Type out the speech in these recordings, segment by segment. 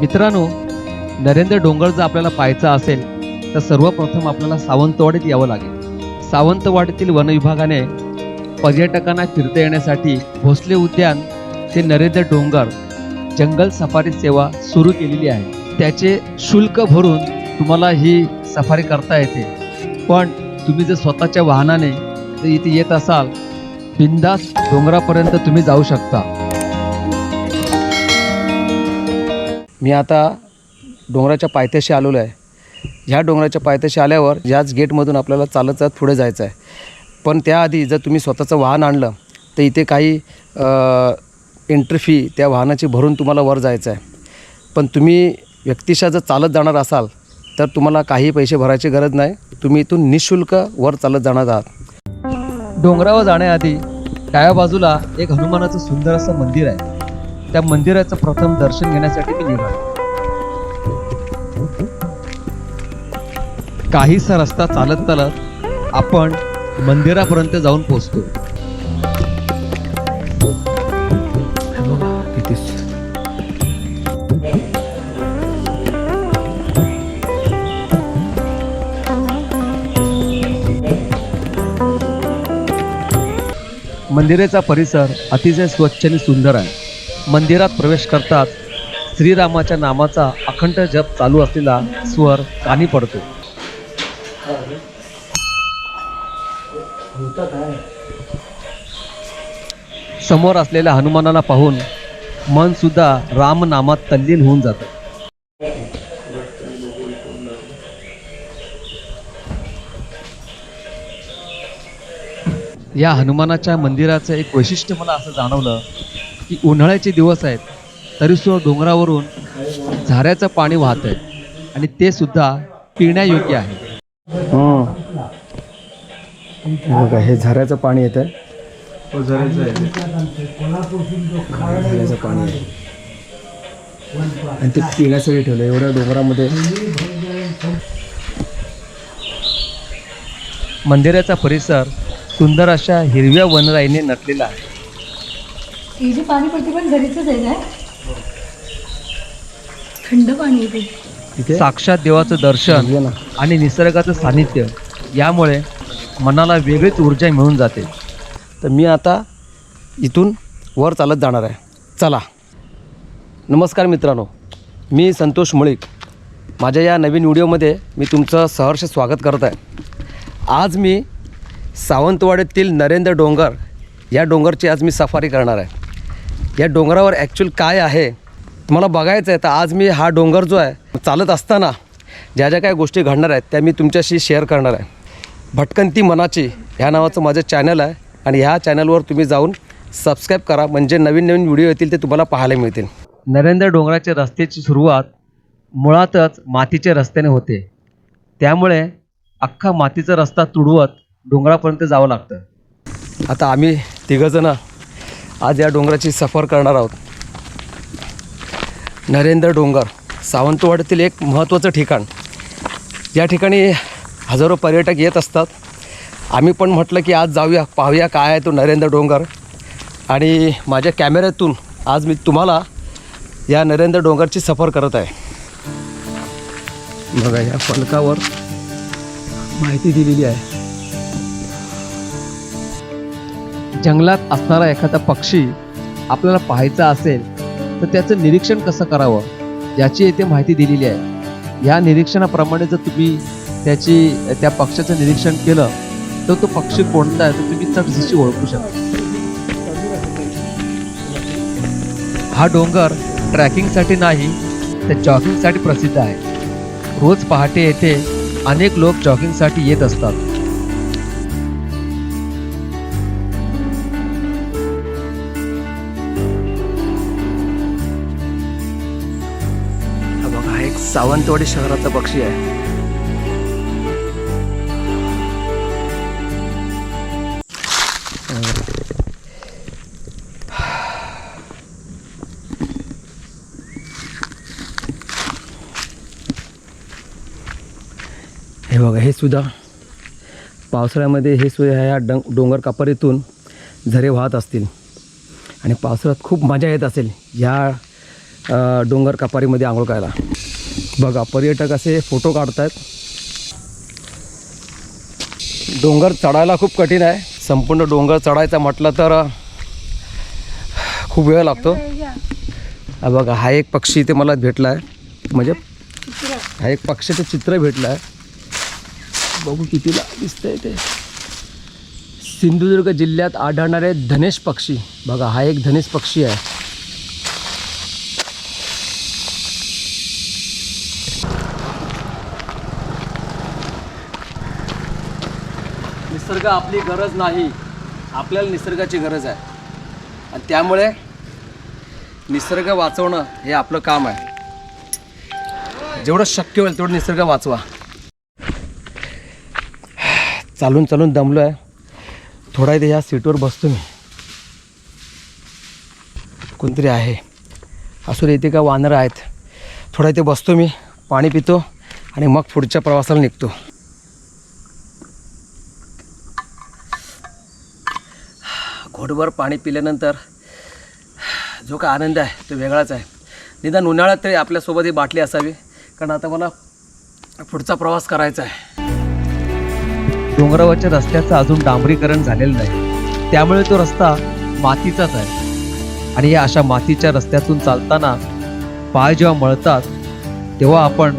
मित्रांनो नरेंद्र डोंगर जर आपल्याला पाहायचा असेल तर सर्वप्रथम आपल्याला सावंतवाडीत यावं लागेल. सावंतवाडीतील वनविभागाने पर्यटकांना फिरता येण्यासाठी भोसले उद्यान ते नरेंद्र डोंगर जंगल सफारी सेवा सुरू केलेली आहे. त्याचे शुल्क भरून तुम्हाला ही सफारी करता येते. पण तुम्ही जर स्वतःच्या वाहनाने जर इथे येत असाल बिंदास डोंगरापर्यंत तुम्ही जाऊ शकता. मी आता डोंगराच्या पायथ्याशी आलेलो आहे. ह्या डोंगराच्या पायथ्याशी आल्यावर याच गेटमधून आपल्याला चालत चालत पुढे जायचं आहे. पण त्याआधी जर तुम्ही स्वतःचं वाहन आणलं तर इथे काही एंट्री फी त्या वाहनाची भरून तुम्हाला वर जायचं आहे. पण तुम्ही व्यक्तिशः जर चालत जाणार असाल तर तुम्हाला काही पैसे भरायची गरज नाही. तुम्ही इथून निशुल्क वर चालत जाणार आहात. डोंगरावर जाण्याआधी डाव्या बाजूला एक हनुमानाचं सुंदर असं मंदिर आहे. त्या मंदिराचं प्रथम दर्शन घेण्यासाठी मी निघालो. काहीसा रस्ता चालत चालत आपण मंदिरापर्यंत जाऊन पोहोचतो. मंदिराचा परिसर अतिशय स्वच्छ आणि सुंदर आहे. मंदिरात प्रवेश करताच श्रीरामाच्या नामाचा अखंड जप चालू असलेला स्वर कानी पडतो. समोर असलेल्या हनुमानाला पाहून मन सुद्धा रामनामात तल्लीन होऊन जातं. या हनुमानाच्या मंदिराचं एक वैशिष्ट्य मला असं जाणवलं. की उन्हाळ्याचे दिवस आहेत तरीसुद्धा डोंगरावरून झऱ्याचं पाणी वाहत आहे आणि ते सुद्धा पिण्यायोग्य आहे. बघा हे झऱ्याचं पाणी येतं झऱ्याचं पाणी आहे. आणि ते पिण्यासाठी ठेवलं एवढ्या डोंगरामध्ये मंदिराचा परिसर सुंदर अशा हिरव्या वनराईने नटलेला आहे. ही जी पाणी पडते पण झरीचंच आहे काय थंड पाणी येते तिथे साक्षात देवाचं दर्शन आणि निसर्गाचं सानिध्य यामुळे मनाला वेगळीच ऊर्जा मिळून जाते. तर मी आता इथून वर चालत जाणार आहे. चला. नमस्कार मित्रांनो. मी संतोष मुळीक. माझ्या या नवीन व्हिडिओमध्ये मी तुमचं सहर्ष स्वागत करत आहे. आज मी सावंतवाडीतील नरेंद्र डोंगर या डोंगरची आज मी सफारी करणार आहे. या डोंगरावर ॲक्च्युअल काय आहे तुम्हाला बघायचं आहे. तर आज मी हा डोंगर जो आहे चालत असताना ज्या ज्या काही गोष्टी घडणार आहेत त्या मी तुमच्याशी शेअर करणार आहे. भटकंती मनाची ह्या नावाचं माझं चॅनल आहे आणि ह्या चॅनलवर तुम्ही जाऊन सबस्क्राईब करा. म्हणजे नवीन नवीन व्हिडिओ येतील ते तुम्हाला पाहायला मिळतील. नरेंद्र डोंगराच्या रस्त्याची सुरुवात मुळातच मातीच्या रस्त्याने होते. त्यामुळे अख्खा मातीचा रस्ता तुडवत डोंगरापर्यंत जावं लागतं. आता आम्ही तिघंजणं आज या डोंगराची सफर करणार आहोत. नरेंद्र डोंगर सावंतवाडीतील एक महत्त्वाचं ठिकाण. या ठिकाणी हजारो पर्यटक येत असतात. आम्ही पण म्हटलं की आज जाऊया पाहूया काय आहे तो नरेंद्र डोंगर. आणि माझ्या कॅमेऱ्यातून आज मी तुम्हाला या नरेंद्र डोंगरची सफर करत आहे. बघा या फलकावर माहिती दिलेली आहे. जंगलात असणारा एखादा पक्षी आपल्याला पाहायचा असेल तर त्याचं निरीक्षण कसं करावं? याची येथे माहिती दिलेली आहे. या निरीक्षणाप्रमाणे जर तुम्ही त्याची त्या पक्षाचं निरीक्षण केलं तर तो पक्षी कोणता आहे? तो तुम्ही चटदिशी ओळखू शकता. हा डोंगर ट्रॅकिंगसाठी नाही तर जॉगिंगसाठी प्रसिद्ध आहे. रोज पहाटे येथे अनेक लोक जॉगिंगसाठी येत असतात. सावंतवाडी शहराचा पक्षी आहे. हे बघा हे सुद्धा पावसाळ्यामध्ये हे सुद्धा ह्या डं डोंगर कापारीतून झरे वाहत असतील. आणि पावसाळ्यात खूप मजा येत असेल या डोंगर कपारीमध्ये आंघोळ करायला. बघा पर्यटक असे फोटो काढतायत. डोंगर चढायला खूप कठीण आहे. संपूर्ण डोंगर चढायचा म्हटलं तर खूप वेळ लागतो. बघा हा एक पक्षी इथे मला भेटला आहे म्हणजे हा एक पक्षाचं चित्र भेटलं आहे बघू कितीला दिसतंय ते. सिंधुदुर्ग जिल्ह्यात आढळणारे धनेश पक्षी. बघा हा एक धनेश पक्षी आहे. निसर्ग आपली गरज नाही आपल्याला निसर्गाची गरज आहे. आणि त्यामुळे निसर्ग वाचवणं हे आपलं काम आहे. जेवढं शक्य होईल तेवढं निसर्ग वाचवा. चालून चालून दमलो आहे थोडा इथे ह्या सीटवर बसतो मी. कोणतरी आहे. असू इथे का वानरं आहेत. थोडा इथे बसतो मी पाणी पितो आणि मग पुढच्या प्रवासाला निघतो. घोटभर पाणी पिल्यानंतर जो काय आनंद आहे तो वेगळाच आहे. निदान उन्हाळ्यात तरी आपल्यासोबत ही बाटली असावी कारण आता मला पुढचा प्रवास करायचा आहे. डोंगरावरच्या रस्त्याचं अजून डांबरीकरण झालेलं नाही. त्यामुळे तो रस्ता मातीचाच आहे. आणि या अशा मातीच्या रस्त्यातून चालताना पाय जेव्हा मळतात तेव्हा आपण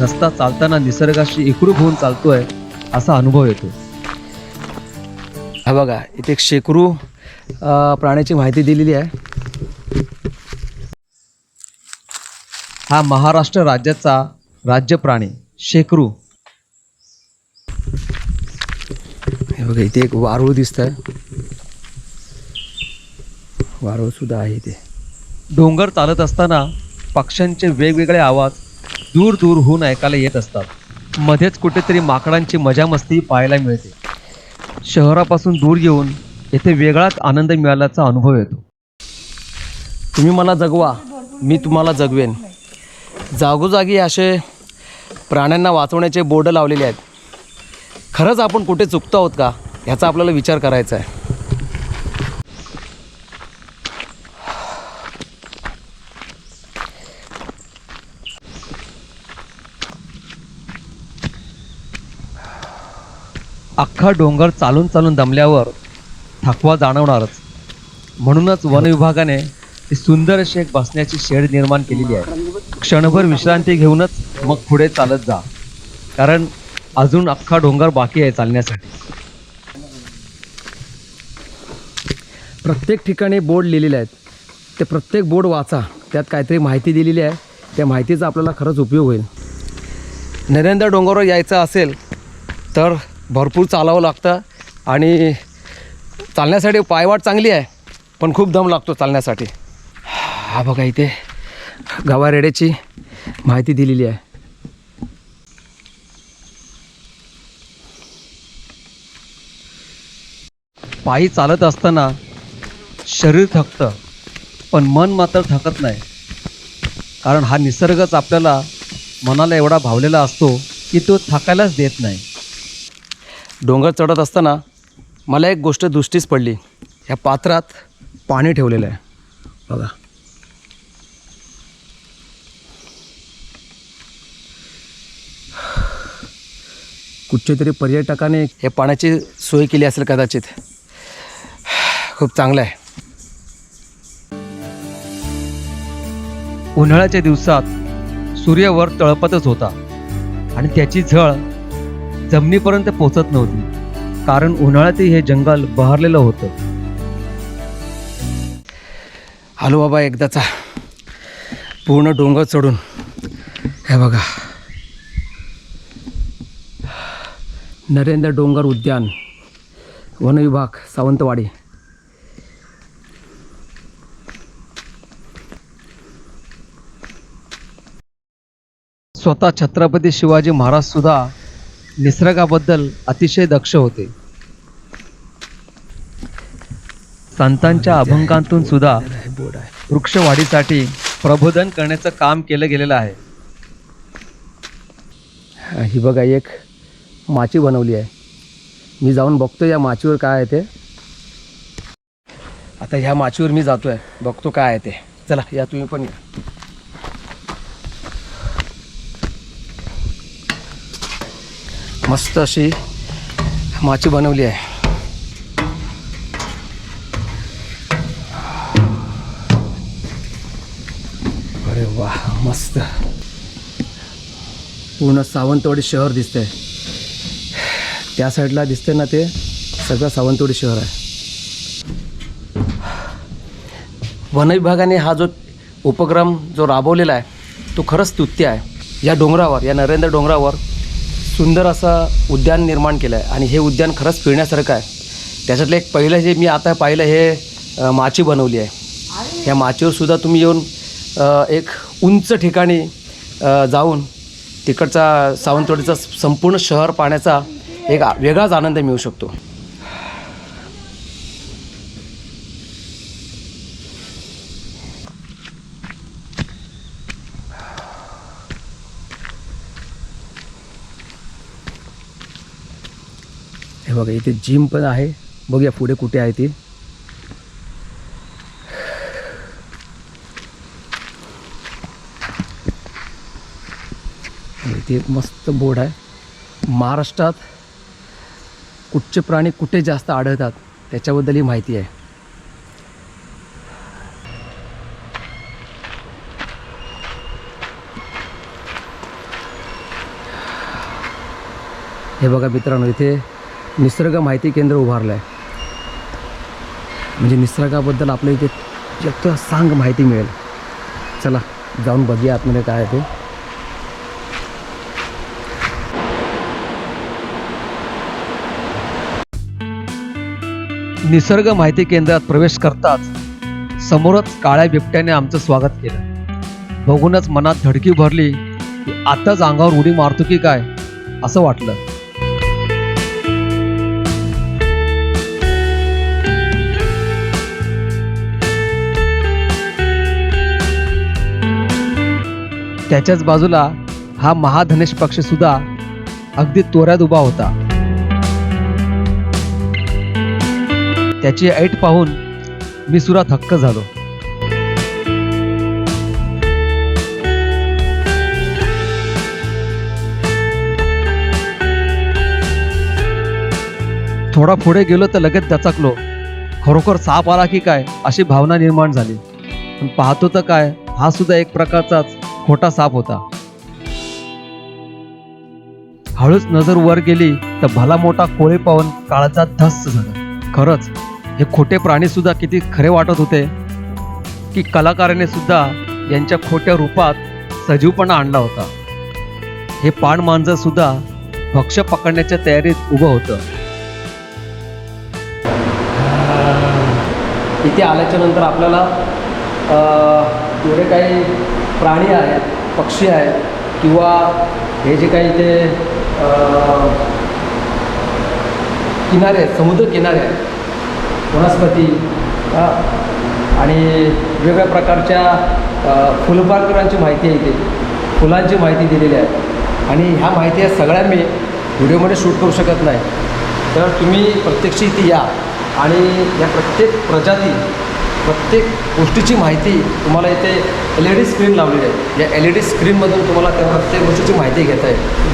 रस्ता चालताना निसर्गाशी एकरूप होऊन चालतोय असा अनुभव येतो. हा बघा इथे शेकरू प्राण्याची माहिती दिलेली आहे. हा महाराष्ट्र राज्याचा राज्य प्राणी शेकरू. हे बघा इथे एक वारूळ दिसत आहे वारूळ सुद्धा आहे इथे. डोंगर चालत असताना पक्ष्यांचे वेगवेगळे आवाज दूर दूरहून ऐकायला येत असतात. मध्येच कुठेतरी माकडांची मजामस्ती पाहायला मिळते. शहरापासून दूर येऊन येथे वेगळाच आनंद मिळाल्याचा अनुभव येतो. तुम्ही मला जगवा मी तुम्हाला जगवेन. जागोजागी असे प्राण्यांना वाचवण्याचे बोर्ड लावलेले आहेत. खरंच आपण कुठे चुकतो आहोत का? ह्याचा आपल्याला विचार करायचा आहे. अख्खा डोंगर चालून चालून दमल्यावर थकवा जाणवणारच. म्हणूनच वन विभागाने ती सुंदर अशी एक बसण्याची शेड निर्माण केलेली आहे. क्षणभर विश्रांती घेऊनच मग पुढे चालत जा. कारण अजून अख्खा डोंगर बाकी आहे चालण्यासाठी. प्रत्येक ठिकाणी बोर्ड लिहिलेले आहेत. ते प्रत्येक बोर्ड वाचा. त्यात काहीतरी माहिती दिलेली आहे. त्या माहितीचा आपल्याला खरंच उपयोग होईल. नरेंद्र डोंगरवर यायचं असेल तर भरपूर चालावं लागतं आणि चालण्यासाठी पायवाट चांगली आहे पण खूप दम लागतो चालण्यासाठी. हा बघा इथे गवारेड्याची माहिती दिलेली आहे. पायी चालत असताना शरीर थकतं पण मन मात्र थकत नाही. कारण हा निसर्गच आपल्याला मनाला एवढा भावलेला असतो की तो थकायलाच देत नाही. डोंगर चढत असताना मला एक गोष्ट दृष्टीच पडली. ह्या पात्रात पाणी ठेवलेलं आहे. बघा. कुठच्या तरी पर्यटकाने हे पाण्याची सोय केली असेल कदाचित. खूप चांगलं आहे. उन्हाळ्याच्या दिवसात सूर्य वर तळपतच होता. आणि त्याची झळ जमिनीपर्यंत पोचत नव्हती. कारण उन्हाळ्यातही हे जंगल बहरलेलं होतं. आलो बाबा एकदाचा. पूर्ण डोंगर चढून. हे बघा. नरेंद्र डोंगर उद्यान. वन विभाग सावंतवाडी. स्वतः छत्रपती शिवाजी महाराज सुद्धा निसर्गाबद्दल अतिशय दक्ष होते. संतांच्या अभंगांतून सुद्धा वृक्षवाढीसाठी प्रबोधन करण्याचं काम केलं गेलेलं आहे. ही बघा एक माची बनवली आहे. मी जाऊन बघतो या माचीवर काय आहे ते. आता ह्या माचीवर मी जातो आहे बघतो काय आहे ते. चला या तुम्ही पण या. मस्त अशी माची बनवली आहे. अरे वा मस्त. पूर्ण सावंतवाडी शहर दिसतंय. त्या साईडला दिसतंय ना ते सगळं सावंतवाडी शहर आहे. वन विभागाने हा जो उपक्रम जो राबवलेला आहे तो खरंच स्तुत्य आहे. या डोंगरावर या नरेंद्र डोंगरावर सुंदर असं उद्यान निर्माण केलं आहे आणि हे उद्यान खरंच फिरण्यासारखं आहे. त्याच्यातलं एक पहिलं जे मी आता पाहिलं हे माची बनवली आहे. या माचीवर सुद्धा तुम्ही येऊन एक उंच ठिकाणी जाऊन तिकडचा सावंतवाडीचा संपूर्ण शहर पाहण्याचा एक वेगळाच आनंद मिळू शकतो. हे बघा इथे जिम पण आहे. बघूया पुढे कुठे आहे ती. इथे एक मस्त बोर्ड आहे. महाराष्ट्रात कुठचे प्राणी कुठे जास्त आढळतात त्याच्याबद्दल ही माहिती आहे. हे बघा मित्रांनो इथे निसर्ग माहिती केंद्र उभारलं आहे म्हणजे निसर्गाबद्दल आपल्या इथे जास्त सांग माहिती मिळेल. चला जाऊन बघूया आतमध्ये काय आहे ते. निसर्ग माहिती केंद्रात प्रवेश करताच समोरच काळ्या बिबट्याने आमचं स्वागत केलं. बघूनच मनात धडकी भरली की आताच अंगावर उडी मारतो की काय असं वाटलं. त्याच्याच बाजूला हा महाधनेश पक्षसुद्धा अगदी तोऱ्यात उभा होता. त्याची ऐट पाहून मी सुरा थक्क झालो. थोडा पुढे गेलो तर लगेच दचकलो. खरोखर साप आला की काय अशी भावना निर्माण झाली. पण पाहतो तर काय हा सुद्धा एक प्रकारचाच खोटा साप होता. हळूच नजर वर गेली तर भला मोठा कोळी पाहून काळाचा धस्त झाला. खरंच हे खोटे प्राणी सुद्धा किती खरे वाटत होते की कलाकाराने सुद्धा यांच्या खोट्या रूपात सजीवपणा आणला होता. हे पाण मांजर सुद्धा भक्ष पकडण्याच्या तयारीत उभं होतं. इथे आल्याच्यानंतर आपल्याला एवढे काही प्राणी आहेत पक्षी आहेत किंवा हे जे काही ते किनारे आहेत समुद्र किनारे आहेत वनस्पती आणि वेगवेगळ्या प्रकारच्या अ, फुलपाखरांची माहिती आहे इथे. फुलांची माहिती दिलेली आहे. आणि ह्या माहिती या सगळ्या मी व्हिडिओमध्ये शूट करू शकत नाही. तर तुम्ही प्रत्यक्ष इथे या आणि या प्रत्येक प्रजाती प्रत्येक गोष्टीची माहिती तुम्हाला इथे एल ई डी स्क्रीन लावलेली आहे. या एल ई डी स्क्रीनमधून तुम्हाला त्या प्रत्येक गोष्टीची माहिती घेता येईल.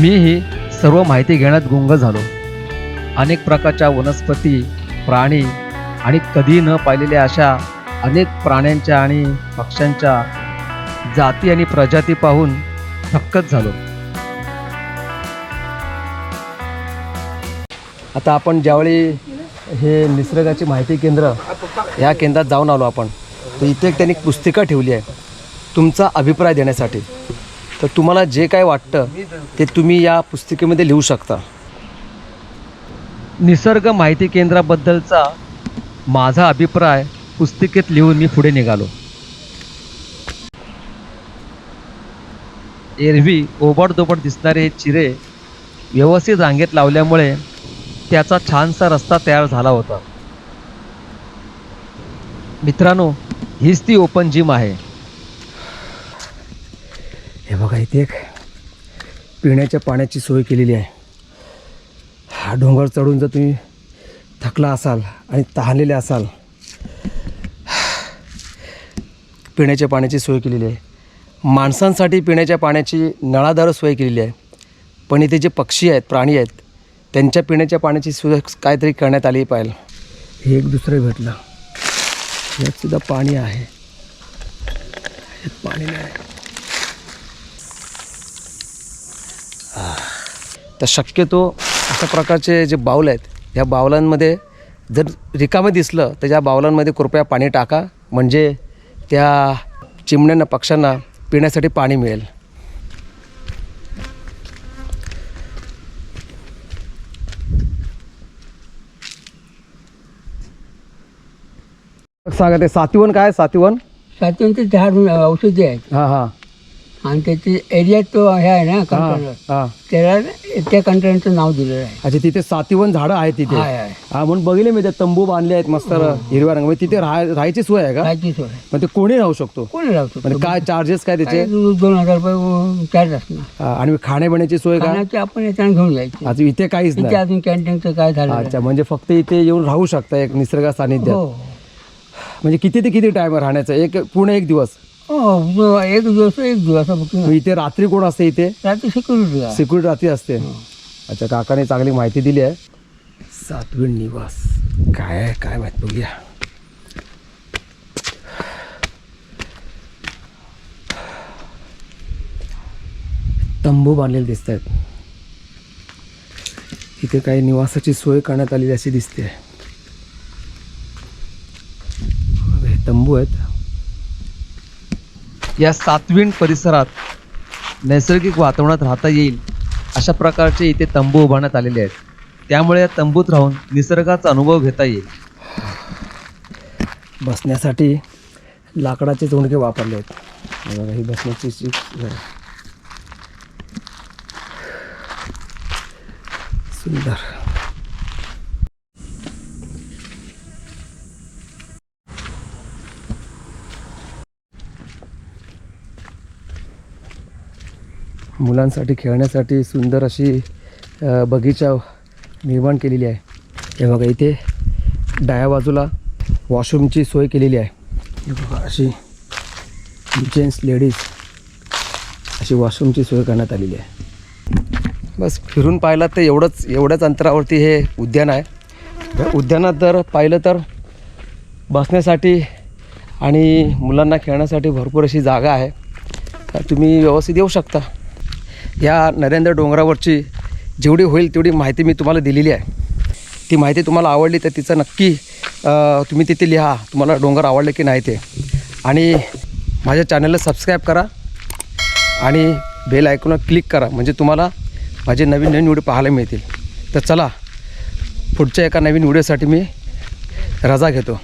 मीही सर्व माहिती घेण्यात गुंग झालो. अनेक प्रकारच्या वनस्पती प्राणी आणि कधी न पाहिलेल्या अशा अनेक प्राण्यांच्या आणि पक्ष्यांच्या जाती आणि प्रजाती पाहून थक्कच झालो. आता आपण ज्यावेळी हे निसर्गाची माहिती केंद्र या केंद्रात जाऊन आलो आपण. तर इथे त्यांनी पुस्तिका ठेवली आहे तुमचा अभिप्राय देण्यासाठी. तर तुम्हाला जे काय वाटतं ते तुम्ही या पुस्तिकेमध्ये लिहू शकता. निसर्ग माहिती केंद्राबद्दलचा माझा अभिप्राय पुस्तिकेत लिहून मी पुढे निघालो. एरवी ओबडदोबड दिसणारे चिरे व्यवस्थित रांगेत लावल्यामुळे त्याचा छानसा रस्ता तयार झाला होता. मित्रांनो हीच ती ओपन जिम आहे. हे बघा इथे एक पिण्याच्या पाण्याची सोय केलेली आहे. हा डोंगर चढून जर तुम्ही थकला असाल आणि तहानलेले असाल पिण्याच्या पाण्याची सोय केलेली आहे. माणसांसाठी पिण्याच्या पाण्याची नळादार सोय केलेली आहे. पण इथे जे पक्षी आहेत प्राणी आहेत त्यांच्या पिण्याच्या पाण्याची सुद्धा काहीतरी करण्यात आली पाहिजे हे एक दुसरं भेटलं. यात सुद्धा पाणी आहे. यात पाणी नाही. तर शक्यतो अशा प्रकारचे जे बाऊल आहेत या बावलांमध्ये जर रिकामं दिसलं तर या बावलांमध्ये कृपया पाणी टाका. म्हणजे त्या चिमण्यांना पक्ष्यांना पिण्यासाठी पाणी मिळेल. सांगा ते सातवन काय सातवन? सातून ते झाड औषधी आहेत. हां हां. आणि त्याचे एरियात तो हे आहे ना कंटेनर हां. त्याला त्या कंटेनरचं नाव दिलेलं आहे. अच्छा तिथे सातवन झाडं आहेत तिथे? आहे आहे हा म्हणून बघितले मी ते तंबू बांधले आहेत मस्त हिरव्या रंग म्हणजे तिथे राहाय राहायची सोय आहे का? राहायची सोय मग ते कोणी राहू शकतो? कोणी राहतो म्हणजे काय चार्जेस काय त्याचे? दोन हजार रुपये चार्ज असणार. हा, आणि खाण्यापिण्याची सोय काय खाण्याचे आपण येताना घेऊन जायचे. आज इथे काहीच इथे नाही अजून कॅन्टीनचं काय झालं अच्छा म्हणजे फक्त इथे येऊन राहू शकता एक निसर्ग सानिध्यात. हो. म्हणजे किती ते किती टाइम राहण्याचा? एक पूर्ण एक दिवस. हो एक दिवस एक दिवस मग इथे रात्री कोण असते इथे? रात्री सिक्युरिटी सिक्युरिटी रात्री असते. अच्छा काकाने चांगली माहिती दिली आहे. सातवी निवास. काय आहे? काय माहीत बघूया. तंबू बांधलेले दिसत आहेत इथे काही निवासाची सोय करण्यात आलेली अशी दिसते. हे बांबू आहेत या सातवीण परिसरात नैसर्गिक वातावरणात राहता येईल अशा प्रकारचे इथे तंबू उभारण्यात आलेले आहेत. त्यामुळे या तंबूत राहून निसर्गाचा अनुभव घेता येईल. बसण्यासाठी लाकडाचे तोंडके वापरले आहेत. ही बसण्याची सुंदर. मुलांसाठी खेळण्यासाठी सुंदर अशी बगीचा निर्माण केलेली आहे. हे बघा इथे डाव्या बाजूला वॉशरूमची सोय केलेली आहे. हे बघा अशी जेंट्स लेडीज अशी वॉशरूमची सोय करण्यात आलेली आहे. बस फिरून पाहिलं तर एवढंच एवढ्याच अंतरावरती हे उद्यान आहे. उद्यानात जर पाहिलं तर बसण्यासाठी आणि मुलांना खेळण्यासाठी भरपूर अशी जागा आहे. तुम्ही व्यवस्थित येऊ शकता. या नरेंद्र डोंगरावरची जेवढी होईल तेवढी माहिती मी तुम्हाला दिलेली आहे. ती माहिती तुम्हाला आवडली तर तिचं नक्की तुम्ही तिथे लिहा तुम्हाला डोंगर आवडले की नाही ते. आणि माझ्या चॅनलला सबस्क्राईब करा आणि बेल ऐकून क्लिक करा म्हणजे तुम्हाला माझे नवीन नवीन व्हिडिओ पाहायला मिळतील. तर चला पुढच्या एका नवीन व्हिडिओसाठी मी रजा घेतो.